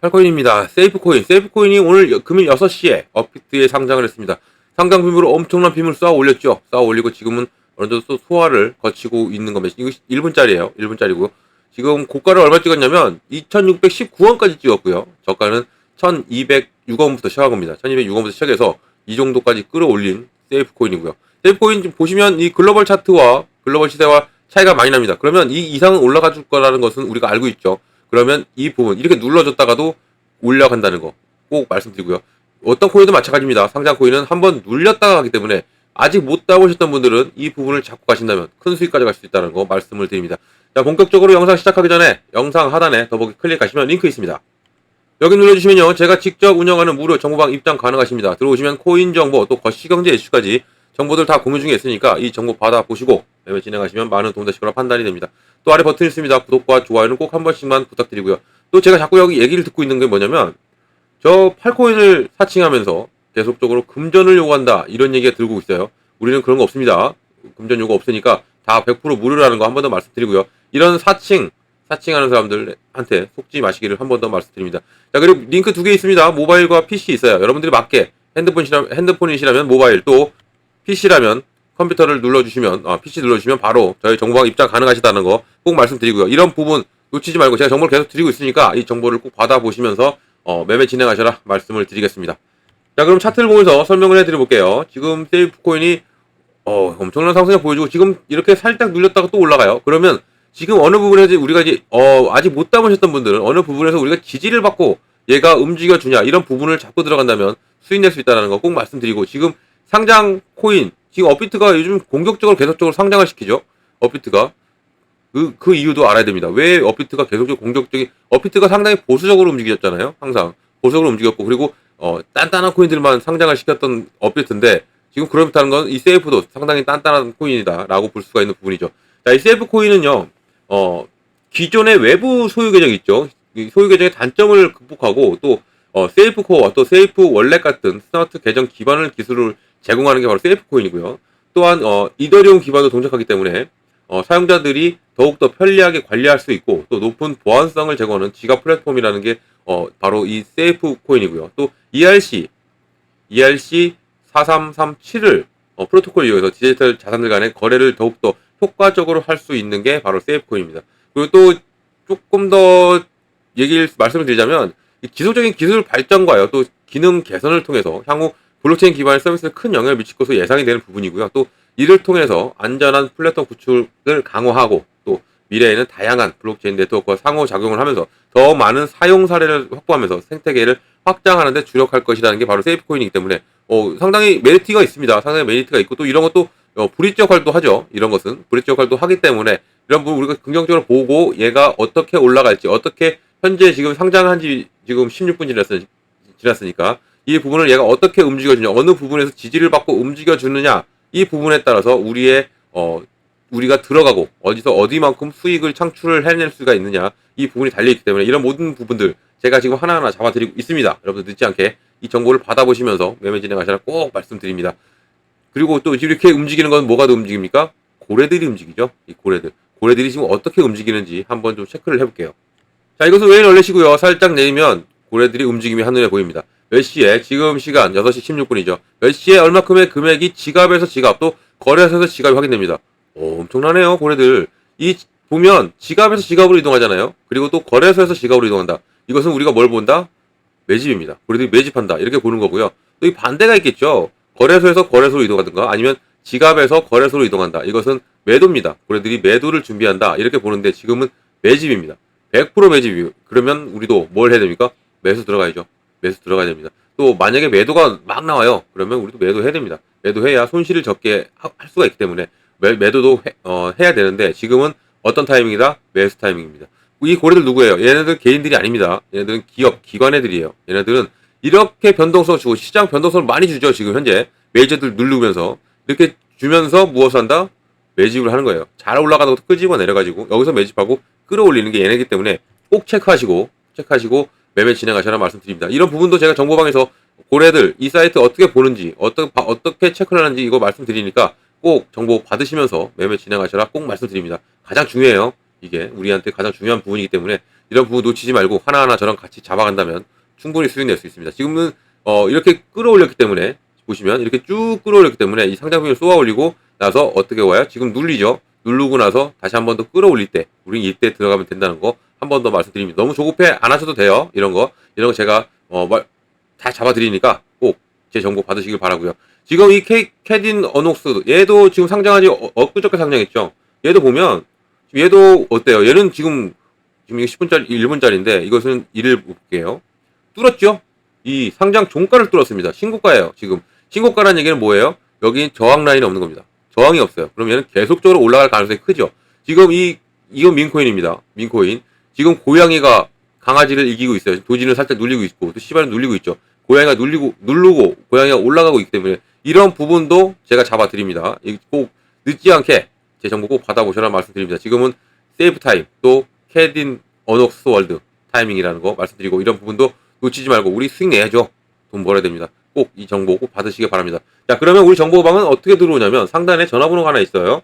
팔코인입니다. 세이프코인. 세이프코인이 오늘 여- 금일 6시에 업비트에 상장을 했습니다. 상장 빔으로 엄청난 빔을 쏘아 올렸죠. 쏘아 올리고 지금은 어느 정도 또 소화를 거치고 있는 겁니다. 이거 1분짜리예요. 1분짜리고. 지금 고가를 얼마 찍었냐면 2619원까지 찍었고요. 저가는 1206원부터 시작한 겁니다. 1206원부터 시작해서 이 정도까지 끌어올린 세이프코인이고요. 세이프코인 지금 보시면 이 글로벌 차트와 글로벌 시세와 차이가 많이 납니다. 그러면 이 이상은 올라가 줄 거라는 것은 우리가 알고 있죠. 그러면 이 부분 이렇게 눌러줬다가도 올라간다는 거 꼭 말씀드리고요. 어떤 코인도 마찬가지입니다. 상장 코인은 한번 눌렸다가 가기 때문에 아직 못 따보셨던 분들은 이 부분을 잡고 가신다면 큰 수익 가져갈 수 있다는 거 말씀을 드립니다. 자, 본격적으로 영상 시작하기 전에 영상 하단에 더보기 클릭하시면 링크 있습니다. 여기 눌러주시면요. 제가 직접 운영하는 무료 정보방 입장 가능하십니다. 들어오시면 코인 정보 또 거시경제 이슈까지 정보들 다 공유 중에 있으니까 이 정보 받아보시고 매매 진행하시면 많은 도움 되실 거라 판단이 됩니다. 또 아래 버튼 있습니다. 구독과 좋아요는 꼭 한 번씩만 부탁드리고요. 또 제가 자꾸 여기 얘기를 듣고 있는 게 뭐냐면 저 팔코인을 사칭하면서 계속적으로 금전을 요구한다 이런 얘기가 들고 있어요. 우리는 그런 거 없습니다. 금전 요구 없으니까 다 100% 무료라는 거 한 번 더 말씀드리고요. 이런 사칭 사칭하는 사람들한테 속지 마시기를 한 번 더 말씀드립니다. 자 그리고 링크 두 개 있습니다. 모바일과 PC 있어요. 여러분들이 맞게 핸드폰이시라, 핸드폰이시라면 모바일 또 PC라면 컴퓨터를 눌러주시면 아, PC 눌러주시면 바로 저희 정보방 입장 가능하시다는 거 꼭 말씀드리고요. 이런 부분 놓치지 말고 제가 정보를 계속 드리고 있으니까 이 정보를 꼭 받아보시면서 어, 매매 진행하셔라 말씀을 드리겠습니다. 자 그럼 차트를 보면서 설명을 해드려볼게요. 지금 세이프 코인이 어, 엄청난 상승을 보여주고 지금 이렇게 살짝 눌렸다가 또 올라가요. 그러면 지금 어느 부분에서 우리가 이제 어, 아직 못 담으셨던 분들은 어느 부분에서 우리가 지지를 받고 얘가 움직여 주냐 이런 부분을 잡고 들어간다면 수익 낼 수 있다는 거꼭 말씀드리고 지금 상장 코인 지금 업비트가 요즘 공격적으로 계속적으로 상장을 시키죠. 업비트가 그, 그 이유도 알아야 됩니다. 왜 업비트가 계속적으로 공격적인 업비트가 상당히 보수적으로 움직였잖아요. 항상 보수적으로 움직였고 그리고 어, 단단한 코인들만 상장을 시켰던 업비트인데 지금 그렇다는 건이 세이프도 상당히 단단한 코인이다라고 볼 수가 있는 부분이죠. 자, 이 세이프 코인은요, 어, 기존의 외부 소유 계정이 있죠. 이 소유 계정의 단점을 극복하고 또 어, 세이프 코어와 또 세이프 월렛 같은 스마트 계정 기반을 기술을 제공하는 게 바로 세이프 코인이고요. 또한 어, 이더리움 기반으로 동작하기 때문에 어, 사용자들이 더욱더 편리하게 관리할 수 있고 또 높은 보안성을 제공하는 지갑 플랫폼이라는 게 어, 바로 이 세이프 코인이고요. 또 ERC, ERC 4337을 어, 프로토콜 이용해서 디지털 자산들 간의 거래를 더욱더 효과적으로 할 수 있는 게 바로 세이프 코인입니다. 그리고 또 조금 더 얘기를 말씀을 드리자면 이 기술적인 기술 발전과요 또 기능 개선을 통해서 향후 블록체인 기반의 서비스에 큰 영향을 미칠 것으로 예상이 되는 부분이고요. 또 이를 통해서 안전한 플랫폼 구축을 강화하고 또 미래에는 다양한 블록체인 네트워크와 상호작용을 하면서 더 많은 사용 사례를 확보하면서 생태계를 확장하는 데 주력할 것이라는 게 바로 세이프 코인이기 때문에 어, 상당히 메리트가 있습니다. 상당히 메리트가 있고 또 이런 것도 어, 브릿지 역할도 하죠. 이런 것은 브릿지 역할도 하기 때문에 이런 부분 우리가 긍정적으로 보고 얘가 어떻게 올라갈지 어떻게 현재 지금 상장한 지 지금 16분 지났으, 지났으니까 이 부분을 얘가 어떻게 움직여주냐 어느 부분에서 지지를 받고 움직여주느냐 이 부분에 따라서 우리의 어 우리가 들어가고 어디서 어디만큼 수익을 창출을 해낼 수가 있느냐 이 부분이 달려있기 때문에 이런 모든 부분들 제가 지금 하나하나 잡아드리고 있습니다. 여러분들 늦지 않게 이 정보를 받아보시면서 매매 진행하시라 꼭 말씀드립니다. 그리고 또 이렇게 움직이는 건 뭐가 더 움직입니까? 고래들이 움직이죠. 이 고래들. 고래들이 지금 어떻게 움직이는지 한번 좀 체크를 해볼게요. 자, 이것은 웨인 얼렛이고요. 살짝 내리면 고래들이 움직임이 한눈에 보입니다. 몇 시에? 지금 시간 6시 16분이죠. 몇 시에 얼마큼의 금액이 지갑에서 지갑 또 거래소에서 지갑이 확인됩니다. 오, 엄청나네요, 고래들. 이 보면 지갑에서 지갑으로 이동하잖아요. 그리고 또 거래소에서 지갑으로 이동한다. 이것은 우리가 뭘 본다? 매집입니다. 고래들이 매집한다. 이렇게 보는 거고요. 또 이 반대가 있겠죠. 거래소에서 거래소로 이동하든가 아니면 지갑에서 거래소로 이동한다. 이것은 매도입니다. 고래들이 매도를 준비한다. 이렇게 보는데 지금은 매집입니다. 100% 매집이에요. 그러면 우리도 뭘 해야 됩니까? 매수 들어가야죠. 매수 들어가야 됩니다. 또 만약에 매도가 막 나와요. 그러면 우리도 매도해야 됩니다. 매도해야 손실을 적게 하- 할 수가 있기 때문에 매, 매도도 해, 어, 해야 되는데 지금은 어떤 타이밍이다? 매수 타이밍입니다. 이 고래들 누구예요? 얘네들 개인들이 아닙니다. 얘네들은 기업, 기관 애들이에요. 얘네들은 이렇게 변동성 주고 시장 변동성을 많이 주죠. 지금 현재 메이저들 누르면서 이렇게 주면서 무엇을 한다? 매집을 하는 거예요. 잘 올라가는 것도 끄집어 내려가지고 여기서 매집하고 끌어올리는 게 얘네기 때문에 꼭 체크하시고 체크하시고 매매 진행하셔라 말씀드립니다. 이런 부분도 제가 정보방에서 고래들 이 사이트 어떻게 보는지 어떻게 어떻게 체크를 하는지 이거 말씀드리니까 꼭 정보 받으시면서 매매 진행하셔라 꼭 말씀드립니다. 가장 중요해요. 이게 우리한테 가장 중요한 부분이기 때문에 이런 부분 놓치지 말고 하나하나 저랑 같이 잡아간다면 충분히 수익 낼 수 있습니다. 지금은 어, 이렇게 끌어올렸기 때문에 보시면 이렇게 쭉 끌어올렸기 때문에 이 상장비를 쏘아 올리고 나서 어떻게 와요? 지금 눌리죠. 누르고 나서 다시 한 번 더 끌어올릴 때 우리 이때 들어가면 된다는 거 한 번 더 말씀드립니다. 너무 조급해 안 하셔도 돼요. 이런 거 이런 거 제가 어, 말, 다 잡아드리니까 꼭 제 정보 받으시길 바라고요. 지금 이 케, 캐딘 어녹스 얘도 지금 상장하지 어, 엊그저께 상장했죠. 얘도 보면 얘도 어때요? 얘는 지금 지금 이게 10분짜리 1분짜리인데 이것은 이를 볼게요. 뚫었죠? 이 상장 종가를 뚫었습니다. 신고가예요. 지금 신고가라는 얘기는 뭐예요? 여기 저항 라인이 없는 겁니다. 저항이 없어요. 그럼 얘는 계속적으로 올라갈 가능성이 크죠. 지금 이 이건 민코인입니다. 민코인. 지금 고양이가 강아지를 이기고 있어요. 도지는 살짝 눌리고 있고 또 시바는 눌리고 있죠. 고양이가 눌리고 누르고 고양이가 올라가고 있기 때문에 이런 부분도 제가 잡아드립니다. 이꼭 늦지 않게 제 정보 꼭 받아보셔라 말씀드립니다. 지금은 세이브 타임 또 캐딘 어녹스 월드 타이밍이라는 거 말씀드리고 이런 부분도 놓치지 말고 우리 수익 내야죠. 돈 벌어야 됩니다. 꼭 이 정보 꼭 받으시기 바랍니다. 자 그러면 우리 정보방은 어떻게 들어오냐면 상단에 전화번호가 하나 있어요.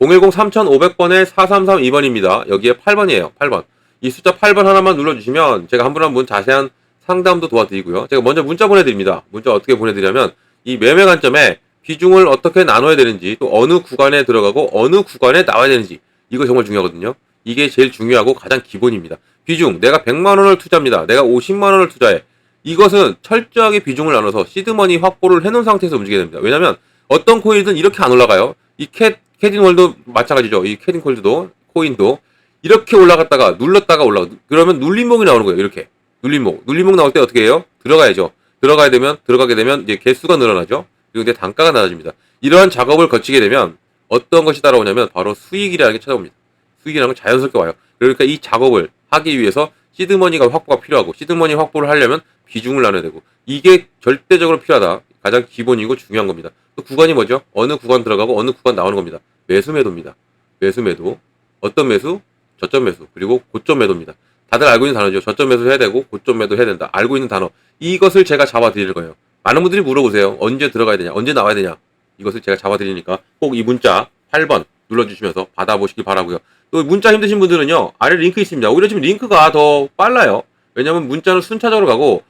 010-3500번에 4332번입니다. 여기에 8번이에요. 8번. 이 숫자 8번 하나만 눌러주시면 제가 한 분 한 분 자세한 상담도 도와드리고요. 제가 먼저 문자 보내드립니다. 문자 어떻게 보내드리냐면 이 매매 관점에 비중을 어떻게 나눠야 되는지 또 어느 구간에 들어가고 어느 구간에 나와야 되는지 이거 정말 중요하거든요. 이게 제일 중요하고 가장 기본입니다. 비중 내가 100만 원을 투자합니다. 내가 50만 원을 투자해. 이것은 철저하게 비중을 나눠서 시드머니 확보를 해놓은 상태에서 움직여야 됩니다. 왜냐하면 어떤 코인이든 이렇게 안 올라가요. 이 캐, 캐딘 월도 마찬가지죠. 이 캐딘 콜드도 코인도 이렇게 올라갔다가 눌렀다가 올라가. 그러면 눌림목이 나오는 거예요. 이렇게 눌림목. 눌림목 나올 때 어떻게 해요? 들어가야죠. 들어가야 되면 들어가게 되면 이제 개수가 늘어나죠. 그리고 이제 단가가 낮아집니다. 이러한 작업을 거치게 되면 어떤 것이 따라오냐면 바로 수익이라는 게 찾아옵니다. 수익이라는 건 자연스럽게 와요. 그러니까 이 작업을 하기 위해서 시드머니가 확보가 필요하고 시드머니 확보를 하려면 비중을 나눠야 되고 이게 절대적으로 필요하다. 가장 기본이고 중요한 겁니다. 또 구간이 뭐죠? 어느 구간 들어가고 어느 구간 나오는 겁니다. 매수 매도입니다. 매수 매도. 어떤 매수? 저점 매수. 그리고 고점 매도입니다. 다들 알고 있는 단어죠. 저점 매수 해야 되고 고점 매도 해야 된다. 알고 있는 단어. 이것을 제가 잡아 드릴 거예요. 많은 분들이 물어보세요. 언제 들어가야 되냐? 언제 나와야 되냐? 이것을 제가 잡아 드리니까 꼭 이 문자 8번 눌러주시면서 받아보시길 바라고요. 또 문자 힘드신 분들은요. 아래 링크 있습니다. 오히려 지금 링크가 더 빨라요. 왜냐하면 문자는 순차적으로 가고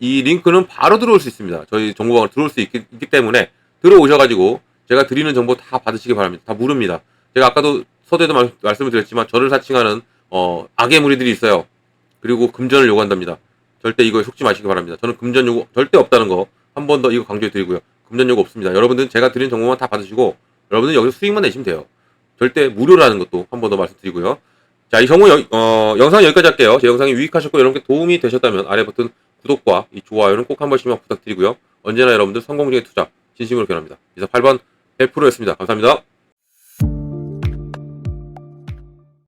이 링크는 바로 들어올 수 있습니다. 저희 정보방을 들어올 수 있기, 있기 때문에 들어오셔가지고 제가 드리는 정보 다 받으시기 바랍니다. 다 물습니다. 제가 아까도 서두에도 말, 말씀을 드렸지만 저를 사칭하는 어, 악의 무리들이 있어요. 그리고 금전을 요구한답니다. 절대 이거에 속지 마시기 바랍니다. 저는 금전 요구 절대 없다는 거 한 번 더 이거 강조해 드리고요. 금전 요구 없습니다. 여러분들은 제가 드린 정보만 다 받으시고 여러분들 여기서 수익만 내시면 돼요. 절대 무료라는 것도 한 번 더 말씀드리고요. 자, 이 정보 여, 어, 영상 여기까지 할게요. 제 영상이 유익하셨고 여러분께 도움이 되셨다면 아래 버튼 구독과 이 좋아요는 꼭 한 번씩만 부탁드리고요. 언제나 여러분들 성공 중의 투자 진심으로 기원합니다. 이상 8번 100%였습니다. 감사합니다.